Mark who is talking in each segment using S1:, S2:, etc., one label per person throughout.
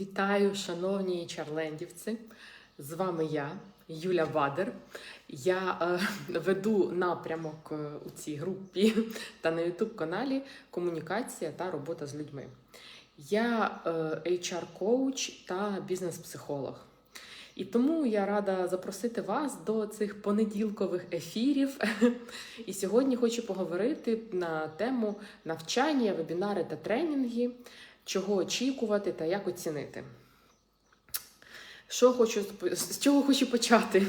S1: Вітаю, шановні чарлендівці! З вами я, Юля Бадер. Я е, веду напрямок е, у цій групі та на youtube каналі Комунікація та робота з людьми. Я е, HR-коуч та бізнес-психолог. І тому я рада запросити вас до цих понеділкових ефірів. І сьогодні хочу поговорити на тему навчання, вебінари та тренінги, чого очікувати та як оцінити. Що хочу, з чого хочу почати?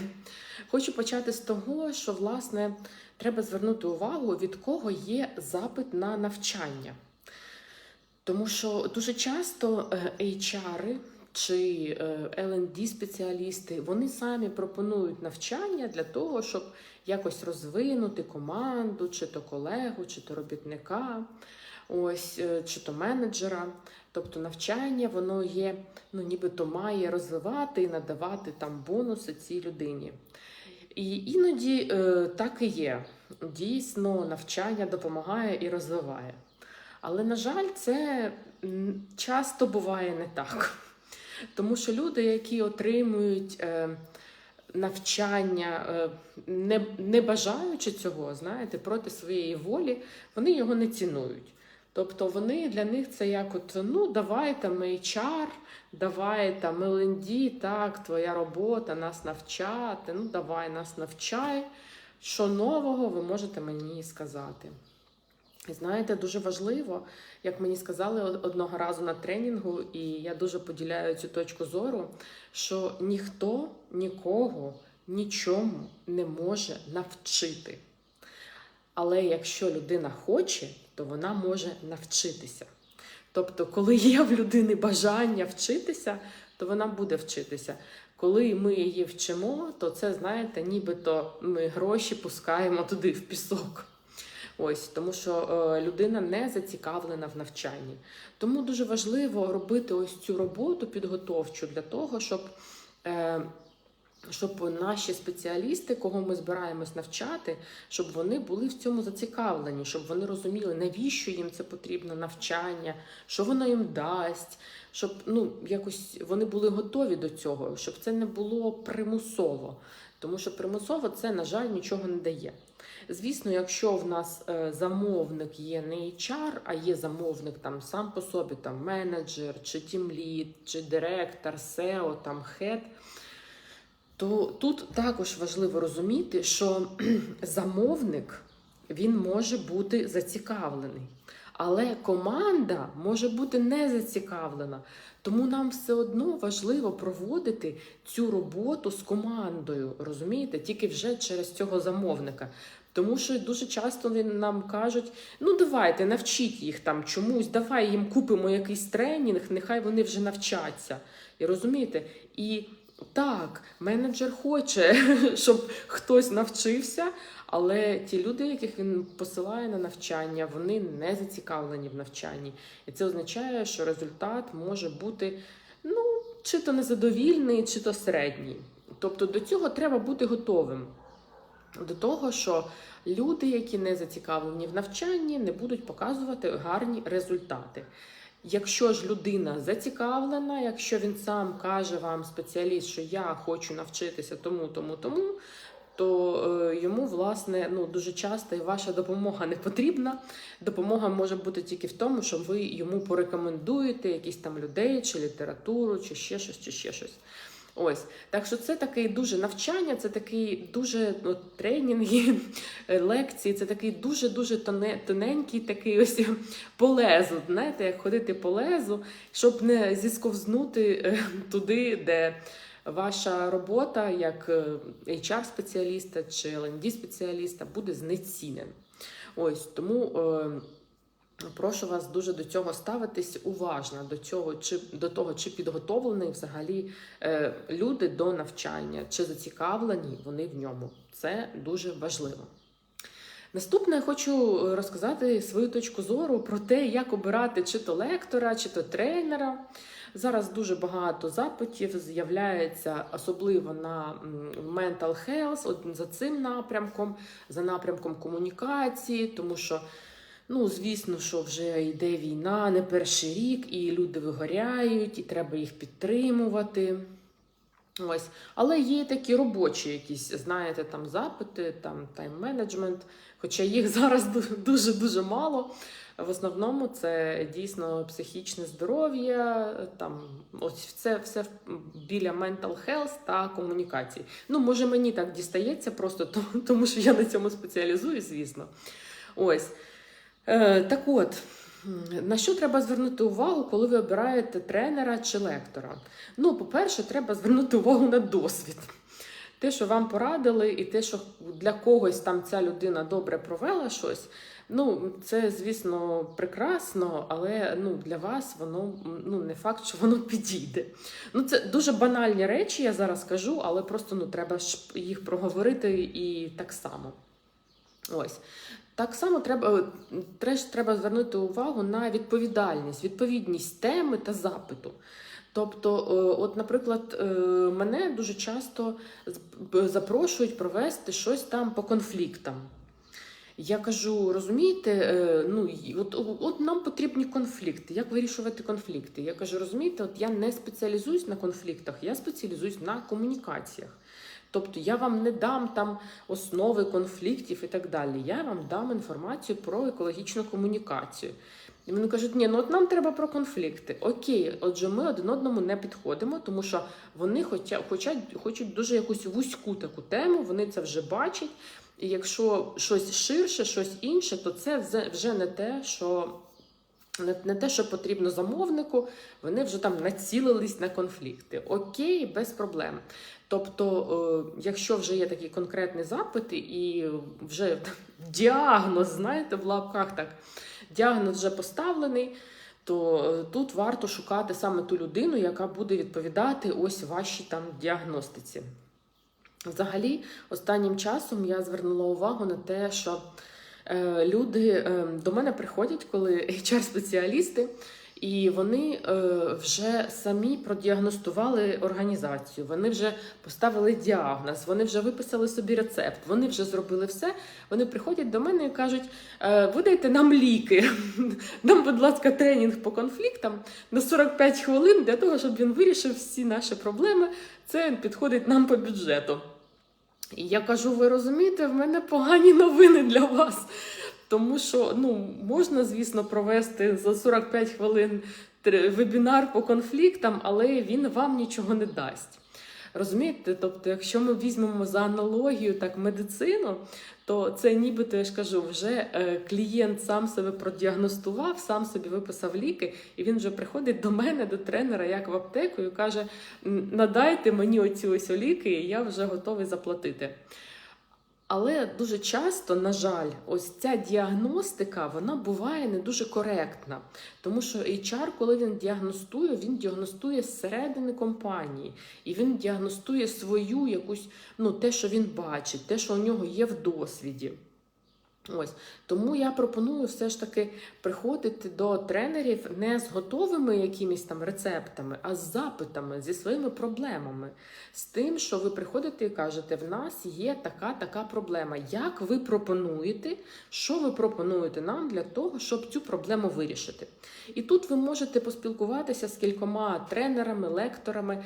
S1: Хочу почати з того, що власне треба звернути увагу, від кого є запит на навчання. Тому що дуже часто HR чи L&D спеціалісти вони самі пропонують навчання для того, щоб якось розвинути команду, чи то колегу, чи то робітника, ось, чи то менеджера. Тобто навчання воно є, ну нібито має розвивати і надавати там бонуси цій людині. І іноді е, так і є. Дійсно, навчання допомагає і розвиває. Але, на жаль, це часто буває не так. Тому що люди, які отримують е, навчання, е, не, не бажаючи цього, знаєте, проти своєї волі, вони його не цінують. Тобто вони для них це як от, ну, давай там HR, давай там так, твоя робота, нас навчати, ну давай нас навчай. Що нового ви можете мені сказати? І знаєте, дуже важливо, як мені сказали одного разу на тренінгу, і я дуже поділяю цю точку зору, що ніхто нікого нічому не може навчити. Але якщо людина хоче, то вона може навчитися. Тобто, коли є в людини бажання вчитися, то вона буде вчитися. Коли ми її вчимо, то це, знаєте, нібито ми гроші пускаємо туди в пісок. Ось тому, що е, людина не зацікавлена в навчанні. Тому дуже важливо робити ось цю роботу підготовчу для того, щоб. Щоб наші спеціалісти, кого ми збираємось навчати, щоб вони були в цьому зацікавлені, щоб вони розуміли, навіщо їм це потрібно навчання, що воно їм дасть, щоб ну якось вони були готові до цього, щоб це не було примусово. Тому що примусово це, на жаль, нічого не дає. Звісно, якщо в нас е, замовник є не HR, а є замовник там сам по собі, там менеджер, чи тімлід, чи директор, SEO, там хед, то тут також важливо розуміти, що замовник він може бути зацікавлений. Але команда може бути не зацікавлена. Тому нам все одно важливо проводити цю роботу з командою, розумієте, тільки вже через цього замовника. Тому що дуже часто нам кажуть: ну давайте навчіть їх там чомусь, давай їм купимо якийсь тренінг, нехай вони вже навчаться. І розумієте? І так, менеджер хоче, щоб хтось навчився, але ті люди, яких він посилає на навчання, вони не зацікавлені в навчанні. І це означає, що результат може бути ну, чи то незадовільний, чи то середній. Тобто до цього треба бути готовим. До того, що люди, які не зацікавлені в навчанні, не будуть показувати гарні результати. Якщо ж людина зацікавлена, якщо він сам каже вам спеціаліст, що я хочу навчитися тому, тому, тому, то е, йому, власне, ну дуже часто і ваша допомога не потрібна. Допомога може бути тільки в тому, що ви йому порекомендуєте якісь там людей, чи літературу, чи ще щось, чи ще щось. Ось, так що це такий дуже навчання, це такий дуже ну, тренінги, лекції, це такий дуже-дуже тоненький такий ось по лезу, знаєте, як ходити по лезу, щоб не зісковзнути е, туди, де ваша робота як HR-спеціаліста чи LND-спеціаліста буде знецінена. Ось тому. Прошу вас дуже до цього ставитись уважно, до цього, чи до того, чи підготовлені взагалі е, люди до навчання, чи зацікавлені вони в ньому. Це дуже важливо. Наступне я хочу розказати свою точку зору про те, як обирати чи то лектора, чи то тренера. Зараз дуже багато запитів з'являється, особливо на mental health, за цим напрямком, за напрямком комунікації, тому що. Ну, звісно, що вже йде війна, не перший рік, і люди вигоряють, і треба їх підтримувати. Ось. Але є такі робочі якісь, знаєте, там запити, там тайм-менеджмент, хоча їх зараз дуже-дуже мало. В основному це дійсно психічне здоров'я, там ось це все біля mental health та комунікації. Ну, може, мені так дістається, просто тому, тому що я на цьому спеціалізуюсь, звісно. Ось. Е, так от. На що треба звернути увагу, коли ви обираєте тренера чи лектора? Ну, по-перше, треба звернути увагу на досвід. Те, що вам порадили, і те, що для когось там ця людина добре провела щось, ну це, звісно, прекрасно, але ну, для вас воно ну, не факт, що воно підійде. Ну, Це дуже банальні речі, я зараз кажу, але просто ну, треба їх проговорити і так само. Ось. Так само треба теж треба звернути увагу на відповідальність, відповідність теми та запиту. Тобто, е, от, наприклад, е, мене дуже часто запрошують провести щось там по конфліктам. Я кажу, розумієте, е, ну от, от нам потрібні конфлікти. Як вирішувати конфлікти? Я кажу, розумієте, от я не спеціалізуюсь на конфліктах, я спеціалізуюсь на комунікаціях. Тобто я вам не дам там основи конфліктів і так далі. Я вам дам інформацію про екологічну комунікацію. І вони кажуть, ні, ну от нам треба про конфлікти. Окей, отже, ми один одному не підходимо, тому що вони хочуть, хочуть, хочуть дуже якусь вузьку таку тему, вони це вже бачать. І якщо щось ширше, щось інше, то це вже не те, що не те, що потрібно замовнику, вони вже там націлились на конфлікти. Окей, без проблем. Тобто, е, якщо вже є такі конкретні запити, і вже діагноз, знаєте, в лапках так, діагноз вже поставлений, то е, тут варто шукати саме ту людину, яка буде відповідати ось вашій там діагностиці. Взагалі, останнім часом я звернула увагу на те, що люди е, до мене приходять, коли HR-спеціалісти, і вони е, вже самі продіагностували організацію, вони вже поставили діагноз, вони вже виписали собі рецепт, вони вже зробили все. Вони приходять до мене і кажуть: е, видайте нам ліки, нам, будь ласка, тренінг по конфліктам на 45 хвилин для того, щоб він вирішив всі наші проблеми. Це підходить нам по бюджету. І я кажу: ви розумієте, в мене погані новини для вас. Тому що ну, можна, звісно, провести за 45 хвилин вебінар по конфліктам, але він вам нічого не дасть. Розумієте? Тобто, якщо ми візьмемо за аналогію так медицину, то це нібито я ж кажу, вже е, клієнт сам себе продіагностував, сам собі виписав ліки, і він вже приходить до мене, до тренера, як в аптеку, і каже: надайте мені оці ось ліки, і я вже готовий заплатити. Але дуже часто, на жаль, ось ця діагностика вона буває не дуже коректна. Тому що HR, коли він діагностує, він діагностує зсередини компанії, і він діагностує свою якусь, ну, те, що він бачить, те, що у нього є в досвіді. Ось тому я пропоную все ж таки приходити до тренерів не з готовими якимись там рецептами, а з запитами, зі своїми проблемами, з тим, що ви приходите і кажете, в нас є така така проблема. Як ви пропонуєте, що ви пропонуєте нам для того, щоб цю проблему вирішити? І тут ви можете поспілкуватися з кількома тренерами, лекторами,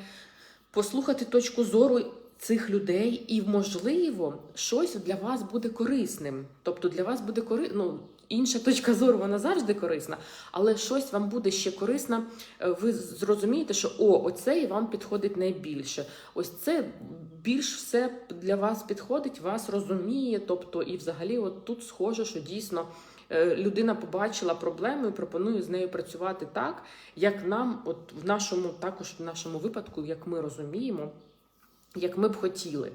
S1: послухати точку зору цих людей, і, можливо, щось для вас буде корисним. Тобто для вас буде кори... ну, інша точка зору, вона завжди корисна, але щось вам буде ще корисно. Е, ви зрозумієте, що о, оце і вам підходить найбільше. Ось це більш все для вас підходить, вас розуміє. Тобто, і взагалі, от тут схоже, що дійсно. Е, людина побачила проблему і пропонує з нею працювати так, як нам, от в нашому, також в нашому випадку, як ми розуміємо як ми б хотіли,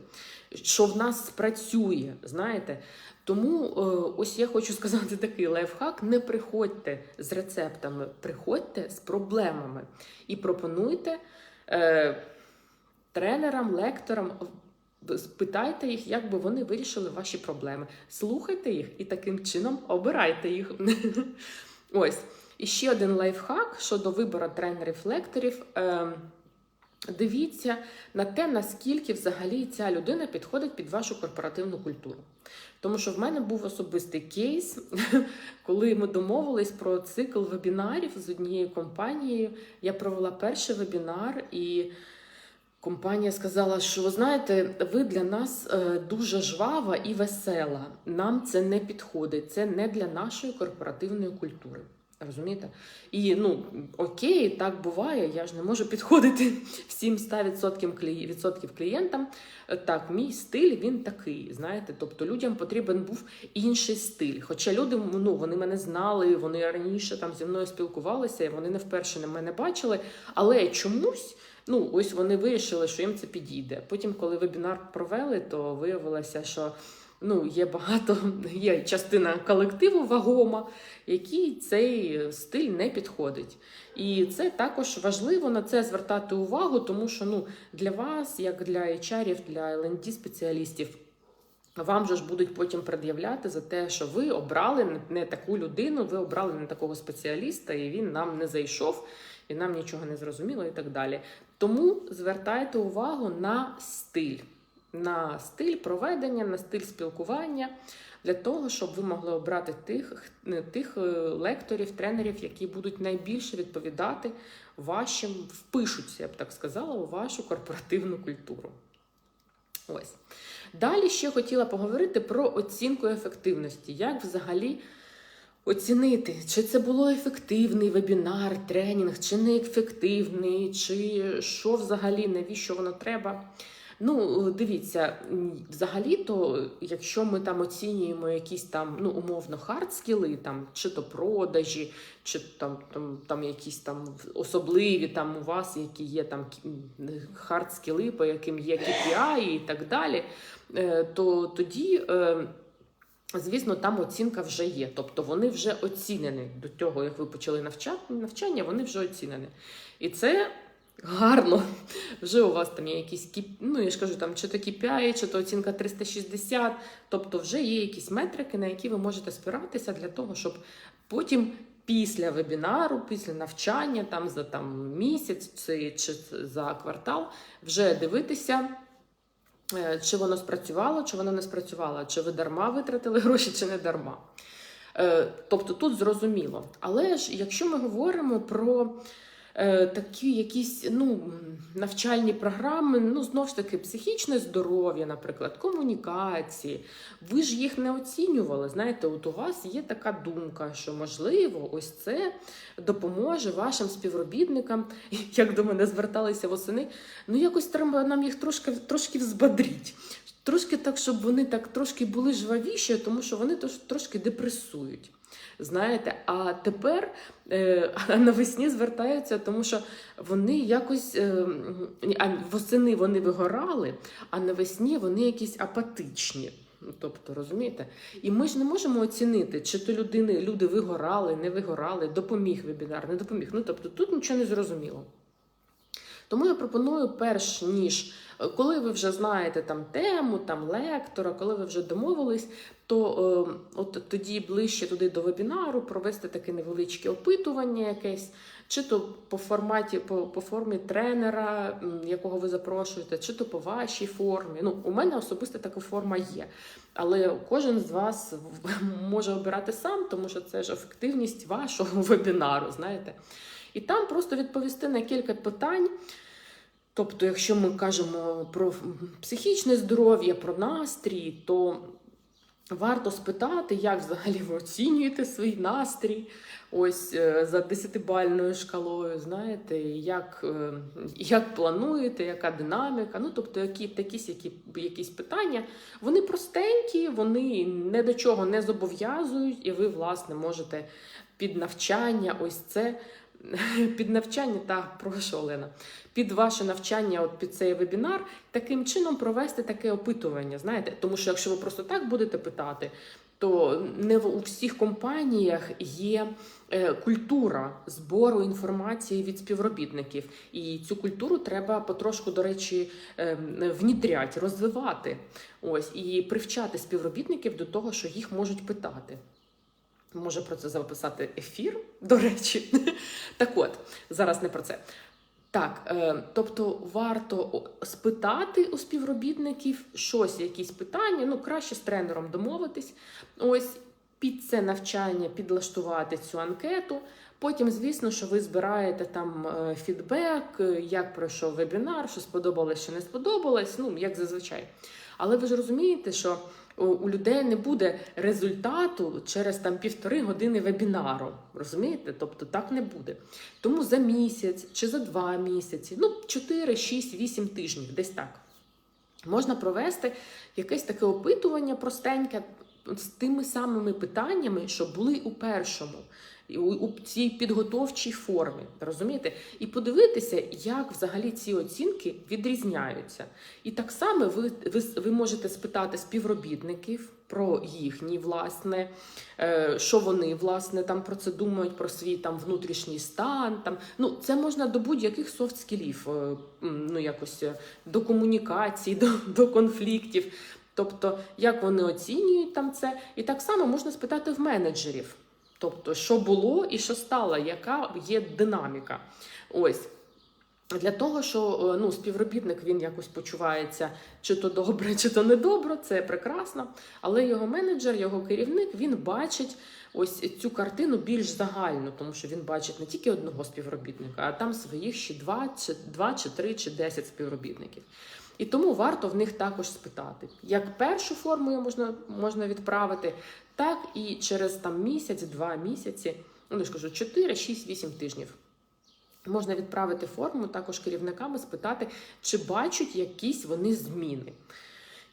S1: що в нас спрацює, знаєте. Тому е, ось я хочу сказати такий лайфхак: не приходьте з рецептами, приходьте з проблемами і пропонуйте е, тренерам, лекторам. Спитайте їх, як би вони вирішили ваші проблеми. Слухайте їх і таким чином обирайте їх. Ось. І ще один лайфхак щодо вибору тренерів-лекторів. Ем, Дивіться на те, наскільки взагалі ця людина підходить під вашу корпоративну культуру. Тому що в мене був особистий кейс, коли ми домовились про цикл вебінарів з однією компанією. Я провела перший вебінар, і компанія сказала, що ви знаєте, ви для нас е, дуже жвава і весела. Нам це не підходить, це не для нашої корпоративної культури. Розумієте? І ну окей, так буває. Я ж не можу підходити всім 100% клі- відсотків клієнтам. Так, мій стиль він такий. Знаєте, тобто людям потрібен був інший стиль. Хоча люди ну, вони мене знали, вони раніше там зі мною спілкувалися, і вони не вперше на мене бачили. Але чомусь. Ну, ось вони вирішили, що їм це підійде. Потім, коли вебінар провели, то виявилося, що ну, є багато, є частина колективу вагома, який цей стиль не підходить. І це також важливо на це звертати увагу, тому що ну, для вас, як для HR, для LND спеціалістів, вам же ж будуть потім пред'являти за те, що ви обрали не- таку людину, ви обрали не такого спеціаліста, і він нам не зайшов, і нам нічого не зрозуміло, і так далі. Тому звертайте увагу на стиль, на стиль проведення, на стиль спілкування для того, щоб ви могли обрати тих, тих е, лекторів, тренерів, які будуть найбільше відповідати вашим, впишуться, я б так сказала, у вашу корпоративну культуру. Ось. Далі ще хотіла поговорити про оцінку ефективності. Як взагалі оцінити, чи це було ефективний вебінар, тренінг, чи не ефективний, чи що взагалі, навіщо воно треба. Ну, дивіться, взагалі-то, якщо ми там оцінюємо якісь там, ну, умовно, хард-скіли, там, чи то продажі, чи там, там, там якісь там особливі там у вас, які є там хард-скіли, по яким є KPI і так далі, е, то тоді. е, Звісно, там оцінка вже є. Тобто вони вже оцінені до того, як ви почали навчання, вони вже оцінені. І це гарно. Вже у вас там є якісь ну я ж кажу, там чи то KPI, чи то оцінка 360. Тобто вже є якісь метрики, на які ви можете спиратися для того, щоб потім. Після вебінару, після навчання, там за там місяць чи, чи за квартал, вже дивитися, Е, чи воно спрацювало, чи воно не спрацювало, чи ви дарма витратили гроші, чи не дарма. Е, Тобто тут зрозуміло. Але ж якщо ми говоримо про такі якісь ну, навчальні програми, ну знову ж таки, психічне здоров'я, наприклад, комунікації, ви ж їх не оцінювали. Знаєте, от у вас є така думка, що можливо, ось це допоможе вашим співробітникам, як до мене зверталися восени. Ну, якось треба нам їх трошки, трошки взбадріть. Трошки так, щоб вони так трошки були жвавіші, тому що вони трошки депресують. Знаєте, а тепер е, навесні звертаються, тому що вони якось е, восени вони вигорали, а навесні вони якісь апатичні. Ну, Тобто, розумієте? І ми ж не можемо оцінити, чи то людини, люди вигорали, не вигорали, допоміг вебінар, не допоміг. Ну, тобто, тут нічого не зрозуміло. Тому я пропоную, перш ніж е, коли ви вже знаєте там тему, там лектора, коли ви вже домовились, то е, от тоді ближче туди до вебінару провести таке невеличке опитування якесь, чи то по форматі, по, по формі тренера, якого ви запрошуєте, чи то по вашій формі. Ну, у мене особисто така форма є. Але кожен з вас може обирати сам, тому що це ж ефективність вашого вебінару, знаєте. І там просто відповісти на кілька питань. Тобто, якщо ми кажемо про психічне здоров'я, про настрій, то варто спитати, як взагалі ви оцінюєте свій настрій, ось е, за десятибальною шкалою, знаєте, як, е, як плануєте, яка динаміка. Ну, тобто, які якісь, які, якісь питання, вони простенькі, вони ні до чого не зобов'язують, і ви, власне, можете під навчання, ось це. Під навчання, так, прошу Олена, під ваше навчання, от під цей вебінар, таким чином провести таке опитування. Знаєте, тому що якщо ви просто так будете питати, то не в у всіх компаніях є е, культура збору інформації від співробітників, і цю культуру треба потрошку, до речі, е, внідрять, розвивати. Ось і привчати співробітників до того, що їх можуть питати. Може про це записати ефір, до речі. Так от, зараз не про це. Так, е, тобто варто спитати у співробітників щось, якісь питання. Ну, краще з тренером домовитись. Ось під це навчання підлаштувати цю анкету. Потім, звісно, що ви збираєте там е, фідбек, е, як пройшов вебінар, що сподобалось, що не сподобалось, ну як зазвичай. Але ви ж розумієте, що у- людей не буде результату через там півтори години вебінару. Розумієте? Тобто так не буде. Тому за місяць чи за два місяці, ну 4, 6, 8 тижнів, десь так. Можна провести якесь таке опитування простеньке з тими самими питаннями, що були у першому, у, цій підготовчій формі. Розумієте? І подивитися, як взагалі ці оцінки відрізняються. І так само ви, ви, ви можете спитати співробітників про їхній власне, е, що вони власне там про це думають, про свій там внутрішній стан. Там ну це можна до будь-яких софт скілів, е, ну якось е, до комунікації, до, до конфліктів. Тобто, як вони оцінюють там це, і так само можна спитати в менеджерів. Тобто, що було і що стало, яка є динаміка. Ось. Для того, що е, ну, співробітник він якось почувається чи то добре, чи то недобре, це прекрасно. Але його менеджер, його керівник, він бачить ось цю картину більш загальну, тому що він бачить не тільки одного співробітника, а там своїх ще два, чи два, чи три, чи десять співробітників. І тому варто в них також спитати. Як першу форму можна, можна відправити, так і через там місяць, два місяці, ну я ж кажу, 4, 6, 8 тижнів. Можна відправити форму також керівниками, спитати, чи бачать якісь вони зміни,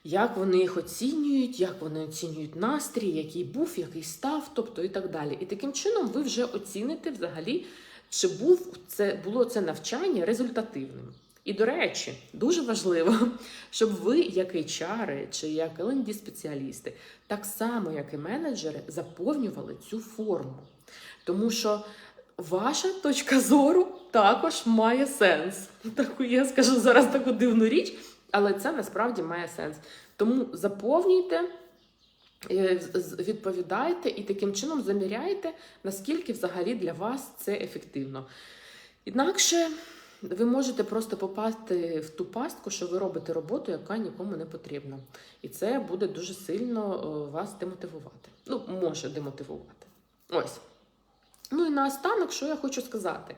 S1: як вони їх оцінюють, як вони оцінюють настрій, який був, який став, тобто і так далі. І таким чином ви вже оціните взагалі, чи був це було це навчання результативним. І до речі, дуже важливо, щоб ви, як HR чи як lnd спеціалісти так само, як і менеджери, заповнювали цю форму. Тому що ваша точка зору також має сенс. Таку я скажу зараз таку дивну річ, але це насправді має сенс. Тому заповнюйте. е, Відповідайте і таким чином заміряйте, наскільки взагалі для вас це ефективно. Інакше ви можете просто попасти в ту пастку, що ви робите роботу, яка нікому не потрібна. І це буде дуже сильно е, вас демотивувати. Ну, може демотивувати. Ось. Ну і наостанок, що я хочу сказати.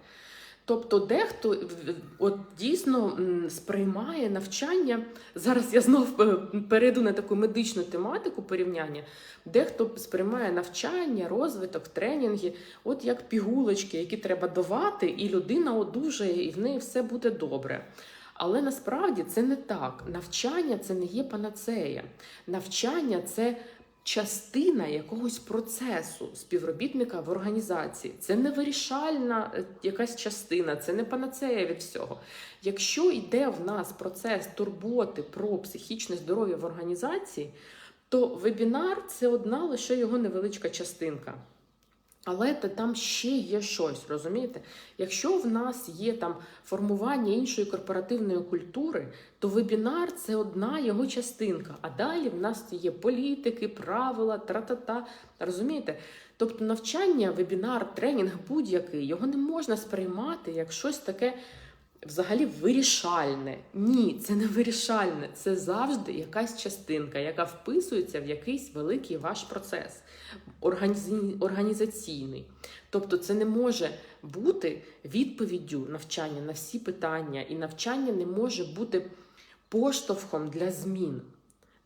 S1: Тобто, дехто в- от дійсно сприймає навчання. Зараз я знов е, перейду на таку медичну тематику порівняння. Дехто сприймає навчання, розвиток, тренінги, от як пігулочки, які треба давати, і людина одужає, і в неї все буде добре. Але насправді це не так. Навчання це не є панацея. Навчання це частина якогось процесу співробітника в організації. Це не вирішальна е, якась частина, це не панацея від всього. Якщо йде в нас процес турботи про психічне здоров'я в організації, то вебінар це одна лише його невеличка частинка. Але там ще є щось, розумієте? Якщо в нас є там формування іншої корпоративної культури, то вебінар це одна його частинка. А далі в нас є політики, правила, тра-та-та. Розумієте? Тобто навчання, вебінар, тренінг будь-який, його не можна сприймати як щось таке взагалі вирішальне. Ні, це не вирішальне, це завжди якась частинка, яка вписується в якийсь великий ваш процес організаційний. Тобто, це не може бути відповіддю навчання на всі питання, і навчання не може бути поштовхом для змін.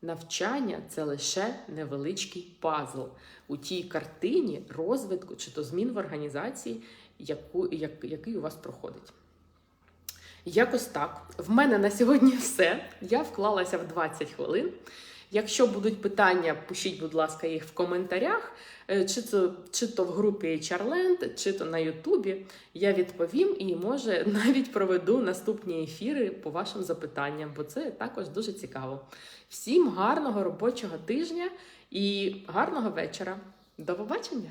S1: Навчання це лише невеличкий пазл у тій картині розвитку чи то змін в організації, яку, як, який у вас проходить. Якось так. В мене на сьогодні все. Я вклалася в 20 хвилин. Якщо будуть питання, пишіть, будь ласка, їх в коментарях, Е, чи то, чи то в групі HRLand, чи то на Ютубі. Я відповім і може навіть проведу наступні ефіри по вашим запитанням, бо це також дуже цікаво. Всім гарного робочого тижня і гарного вечора. До побачення!